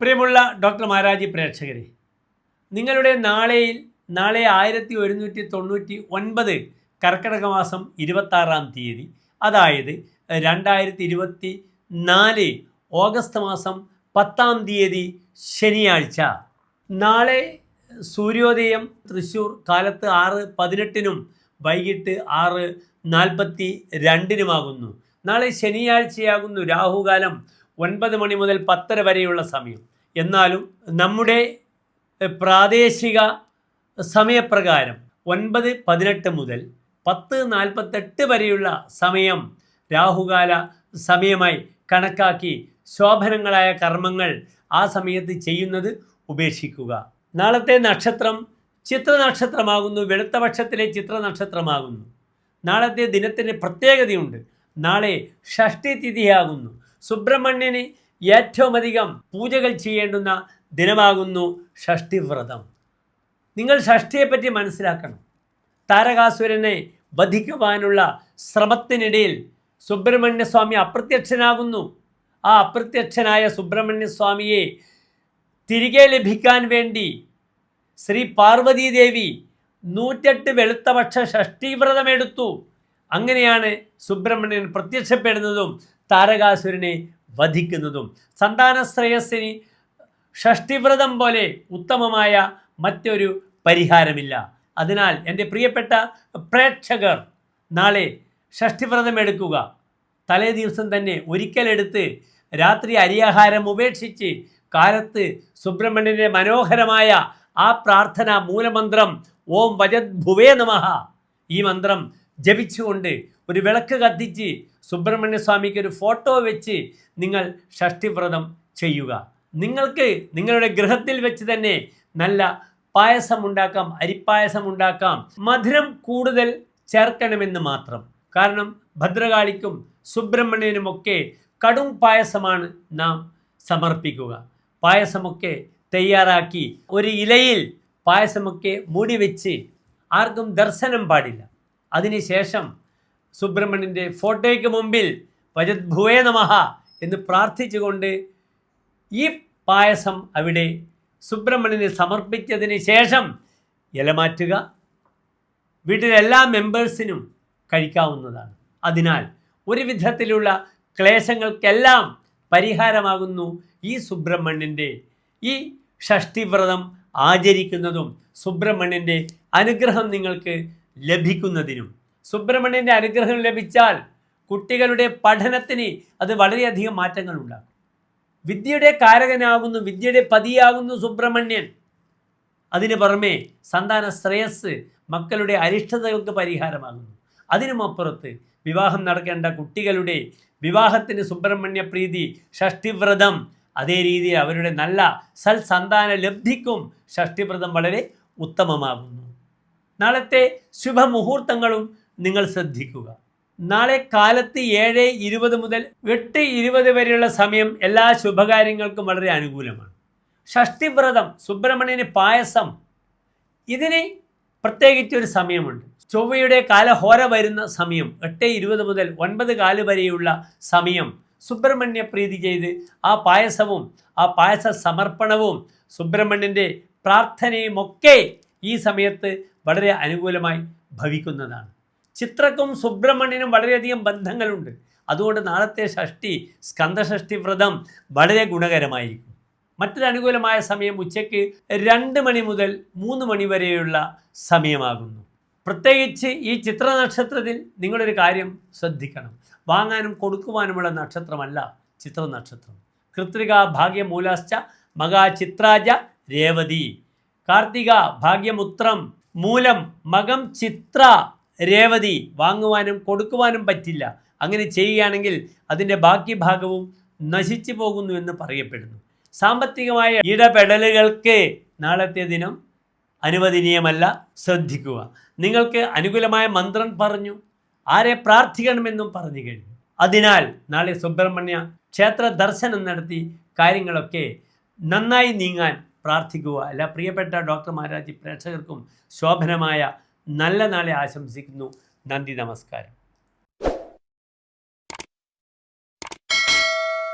പ്രിയമുള്ള ഡോക്ടർ മാരാജി പ്രേക്ഷകരെ നിങ്ങളുടെ നാളെയിൽ നാളെ ആയിരത്തി ഒരുന്നൂറ്റി തൊണ്ണൂറ്റി ഒൻപത് കർക്കിടക മാസം ഇരുപത്താറാം തീയതി അതായത് രണ്ടായിരത്തി ഇരുപത്തി നാല് ഓഗസ്റ്റ് മാസം പത്താം തീയതി ശനിയാഴ്ച. നാളെ സൂര്യോദയം തൃശ്ശൂർ കാലത്ത് ആറ് പതിനെട്ടിനും വൈകിട്ട് ആറ് നാൽപ്പത്തി രണ്ടിനുമാകുന്നു. നാളെ ശനിയാഴ്ചയാകുന്നു രാഹുകാലം. ഒൻപത് മണി മുതൽ പത്തര വരെയുള്ള സമയം. എന്നാലും നമ്മുടെ പ്രാദേശിക സമയപ്രകാരം ഒൻപത് പതിനെട്ട് മുതൽ പത്ത് നാൽപ്പത്തെട്ട് വരെയുള്ള സമയം രാഹുകാല സമയമായി കണക്കാക്കി ശോഭനങ്ങളായ കർമ്മങ്ങൾ ആ സമയത്ത് ചെയ്യുന്നത് ഉപേക്ഷിക്കുക. നാളത്തെ നക്ഷത്രം ചിത്ര നക്ഷത്രമാകുന്നു വെളുത്ത പക്ഷത്തിലെ ചിത്ര നക്ഷത്രമാകുന്നു നാളത്തെ ദിനത്തിന്റെ പ്രത്യേകതയുണ്ട്. നാളെ ഷഷ്ടി തിഥിയാകുന്നു. സുബ്രഹ്മണ്യന് ഏറ്റവുമധികം പൂജകൾ ചെയ്യേണ്ടുന്ന ദിനമാകുന്നു ഷഷ്ടിവ്രതം. നിങ്ങൾ ഷഷ്ടിയെപ്പറ്റി മനസ്സിലാക്കണം. താരകാസുരനെ വധിക്കുവാനുള്ള ശ്രമത്തിനിടയിൽ സുബ്രഹ്മണ്യസ്വാമി അപ്രത്യക്ഷനാകുന്നു. ആ അപ്രത്യക്ഷനായ സുബ്രഹ്മണ്യസ്വാമിയെ തിരികെ ലഭിക്കാൻ വേണ്ടി ശ്രീ പാർവതീദേവി നൂറ്റെട്ട് വെളുത്തപക്ഷ ഷഷ്ടിവ്രതമെടുത്തു. അങ്ങനെയാണ് സുബ്രഹ്മണ്യൻ പ്രത്യക്ഷപ്പെടുന്നതും താരകാസുരനെ വധിക്കുന്നതും സന്താന ശ്രേയസ്സിന് ഷഷ്ടിവ്രതം പോലെ ഉത്തമമായ മറ്റൊരു പരിഹാരമില്ല. അതിനാൽ എന്റെ പ്രിയപ്പെട്ട പ്രേക്ഷകർ നാളെ ഷഷ്ടിവ്രതം എടുക്കുക. തലേ ദിവസം തന്നെ ഒരിക്കലെടുത്ത് രാത്രി അരിയാഹാരം ഉപേക്ഷിച്ച് കാലത്ത് സുബ്രഹ്മണ്യന്റെ മനോഹരമായ ആ പ്രാർത്ഥന മൂലമന്ത്രം ഓം വജത് ഭുവേ നമഃ. ഈ മന്ത്രം ജപിച്ചുകൊണ്ട് ഒരു വിളക്ക് കത്തിച്ച് സുബ്രഹ്മണ്യ സ്വാമിക്ക് ഒരു ഫോട്ടോ വെച്ച് നിങ്ങൾ ഷഷ്ടിവ്രതം ചെയ്യുക. നിങ്ങൾക്ക് നിങ്ങളുടെ ഗൃഹത്തിൽ വെച്ച് തന്നെ നല്ല പായസം ഉണ്ടാക്കാം അരിപ്പായസം ഉണ്ടാക്കാം. മധുരം കൂടുതൽ ചേർക്കണമെന്ന് മാത്രം. കാരണം ഭദ്രകാളിക്കും സുബ്രഹ്മണ്യനുമൊക്കെ കടും പായസമാണ് നാം സമർപ്പിക്കുക. പായസമൊക്കെ തയ്യാറാക്കി ഒരു ഇലയിൽ പായസമൊക്കെ മൂടി വെച്ച് ആർക്കും ദർശനം പാടില്ല. അതിനുശേഷം സുബ്രഹ്മണ്യന്റെ ഫോട്ടോയ്ക്ക് മുമ്പിൽ വജത് ഭുവേ നമഹ എന്ന് പ്രാർത്ഥിച്ചുകൊണ്ട് ഈ പായസം അവിടെ സുബ്രഹ്മണ്യന് സമർപ്പിച്ചതിന് ശേഷം ഇല മാറ്റുക വീട്ടിലെ എല്ലാ മെമ്പേഴ്സിനും കഴിക്കാവുന്നതാണ്. അതിനാൽ ഒരു വിധത്തിലുള്ള ക്ലേശങ്ങൾക്കെല്ലാം പരിഹാരമാകുന്നു ഈ സുബ്രഹ്മണ്യന്റെ ഈ ഷഷ്ടിവ്രതം ആചരിക്കുന്നതും സുബ്രഹ്മണ്യന്റെ അനുഗ്രഹം നിങ്ങൾക്ക് ലഭിക്കുന്നതിനും. സുബ്രഹ്മണ്യന്റെ അനുഗ്രഹം ലഭിച്ചാൽ കുട്ടികളുടെ പഠനത്തിന് അത് വളരെയധികം മാറ്റങ്ങൾ ഉണ്ടാക്കും. വിദ്യയുടെ കാരകനാകുന്നു വിദ്യയുടെ പതിയാകുന്നു സുബ്രഹ്മണ്യൻ. അതിന് പുറമെ സന്താന ശ്രേയസ് മക്കളുടെ അരിഷ്ടതകൾക്ക് പരിഹാരമാകുന്നു. അതിനുമപ്പുറത്ത് വിവാഹം നടക്കേണ്ട കുട്ടികളുടെ വിവാഹത്തിന് സുബ്രഹ്മണ്യ പ്രീതി ഷഷ്ടിവ്രതം. അതേ രീതിയിൽ അവരുടെ നല്ല സൽസന്താന ലബ്ധിക്കും ഷഷ്ടിവ്രതം വളരെ ഉത്തമമാകുന്നു. നാളത്തെ ശുഭമുഹൂർത്തങ്ങളും നിങ്ങൾ ശ്രദ്ധിക്കുക. നാളെ കാലത്ത് ഏഴ് ഇരുപത് മുതൽ എട്ട് ഇരുപത് വരെയുള്ള സമയം എല്ലാ ശുഭകാര്യങ്ങൾക്കും വളരെ അനുകൂലമാണ്. ഷഷ്ടിവ്രതം സുബ്രഹ്മണ്യന് പായസം ഇതിന് പ്രത്യേകിച്ച് ഒരു സമയമുണ്ട്. ചൊവ്വയുടെ കാലഹോര വരുന്ന സമയം എട്ട് ഇരുപത് മുതൽ ഒൻപത് കാൽ വരെയുള്ള സമയം സുബ്രഹ്മണ്യ പ്രീതി ചെയ്ത് ആ പായസവും ആ പായസ സമർപ്പണവും സുബ്രഹ്മണ്യന്റെ പ്രാർത്ഥനയുമൊക്കെ ഈ സമയത്ത് വളരെ അനുകൂലമായി ഭവിക്കുന്നതാണ്. ചിത്രക്കും സുബ്രഹ്മണ്യനും വളരെയധികം ബന്ധങ്ങളുണ്ട്. അതുകൊണ്ട് നാളത്തെ ഷഷ്ടി സ്കന്ധഷഷ്ടി വ്രതം വളരെ ഗുണകരമായിരിക്കും. മറ്റൊരു അനുകൂലമായ സമയം ഉച്ചയ്ക്ക് രണ്ട് മണി മുതൽ മൂന്ന് മണി വരെയുള്ള സമയമാകുന്നു. പ്രത്യേകിച്ച് ഈ ചിത്ര നക്ഷത്രത്തിൽ നിങ്ങളൊരു കാര്യം ശ്രദ്ധിക്കണം. വാങ്ങാനും കൊടുക്കുവാനുമുള്ള നക്ഷത്രമല്ല ചിത്ര നക്ഷത്രം കൃത്രിക ഭാഗ്യമൂലാശ്ച മകാചിത്രാജ രേവതി. കാർത്തിക ഭാഗ്യമുത്രം മൂലം മകം ചിത്ര രേവതി വാങ്ങുവാനും കൊടുക്കുവാനും പറ്റില്ല. അങ്ങനെ ചെയ്യുകയാണെങ്കിൽ അതിന്റെ ബാക്കി ഭാഗവും നശിച്ചു പോകുന്നു എന്ന് പറയപ്പെടുന്നു. സാമ്പത്തികമായ ഇടപെടലുകൾക്ക് നാളത്തെ ദിനം അനുവദനീയമല്ല. ശ്രദ്ധിക്കുക. നിങ്ങൾക്ക് അനുകൂലമായ മന്ത്രം പറഞ്ഞു ആരെ പ്രാർത്ഥിക്കണമെന്നും പറഞ്ഞു കഴിഞ്ഞു. അതിനാൽ നാളെ സുബ്രഹ്മണ്യ ക്ഷേത്ര ദർശനം നടത്തി കാര്യങ്ങളൊക്കെ നന്നായി നീങ്ങാൻ പ്രാർത്ഥിക്കുക. എല്ലാ പ്രിയപ്പെട്ട ഡോക്ടർ മഹാരാജി പ്രേക്ഷകർക്കും ശോഭനമായ നല്ല നാളെ ആശംസിക്കുന്നു. നന്ദി നമസ്കാരം.